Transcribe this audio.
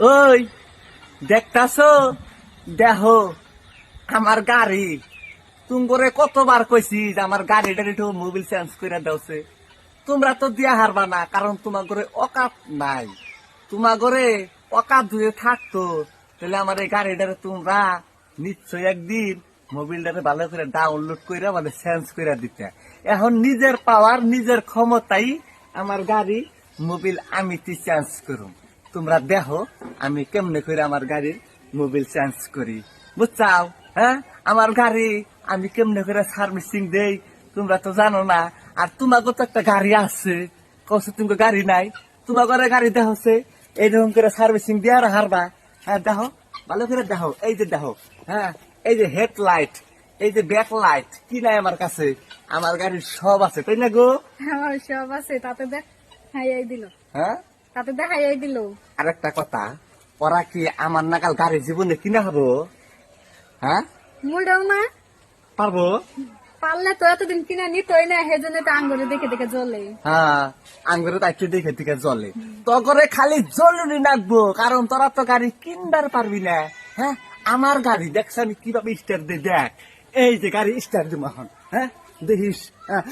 ওই, দেখতাছ? দেহ আমার গাড়ি। তুমি করে কতবার যে আমার গাড়িটার একটু মোবিল চেঞ্জ করে দাওছে। তোমরা তো দিয়া হারবা না, কারণ তোমার ঘরে অকাত নাই। তোমার ঘরে অকাত ধুয়ে থাকতো। তাহলে আমার এই গাড়িটারে তোমরা নিশ্চয় একদিন মোবিলটারে ভালো করে ডাউনলোড করে মানে চেঞ্জ করে দিতে। এখন নিজের পাওয়ার নিজের ক্ষমতাই আমার গাড়ি মোবিল আমি চেঞ্জ করুম। তোমরা দেখো আমি কেমনে করে আমার গাড়ির মোবিল চেঞ্জ করি। বুঝছাও? হ্যাঁ? আমার গাড়ি আমি কেমনে করে সার্ভিসিং দেই? তোমরা তো জানো না। আর তোমাকে তো একটা গাড়ি আছে। কৌশল তুমি গাড়ি নাই। তোমার ঘরে গাড়ি দেখছে। এইরকম করে সার্ভিসিং দিয়ে আর হারবা হ্যাঁ দেখো ভালো করে দেখো। এই যে দেখো হ্যাঁ? এই যে হেডলাইট এই যে ব্যাক লাইট কি নাই আমার কাছে? আমার গাড়ির সব আছে তাই না গো? আমার সব আছে তাতে দেখ। হাইয়াই দিল। হ্যাঁ? তাতে দেখ হাইয়াই দিল। আর একটা কথা ওরা কি আমার নাকাল গাড়ি জীবনে কিনা হব? হ্যাঁ? মুলটাও না পারব? পারলে তো এতদিন কিনা নিতই না সেজন্য তো আঙ্গুরে দেখে দেখে জ্বলে। হ্যাঁ আঙ্গুরে তাই দেখে দিকে জলে তো করে খালি জলুরি নাকবো কারণ তোরা তো গাড়ি কিনবার পারবি না। হ্যাঁ আমার গাড়ি দেখছ আমি কীভাবে স্টার দিয়ে দেখ। এই যে গাড়ি স্টার এখন হ্যাঁ? দেখিস হ্যাঁ?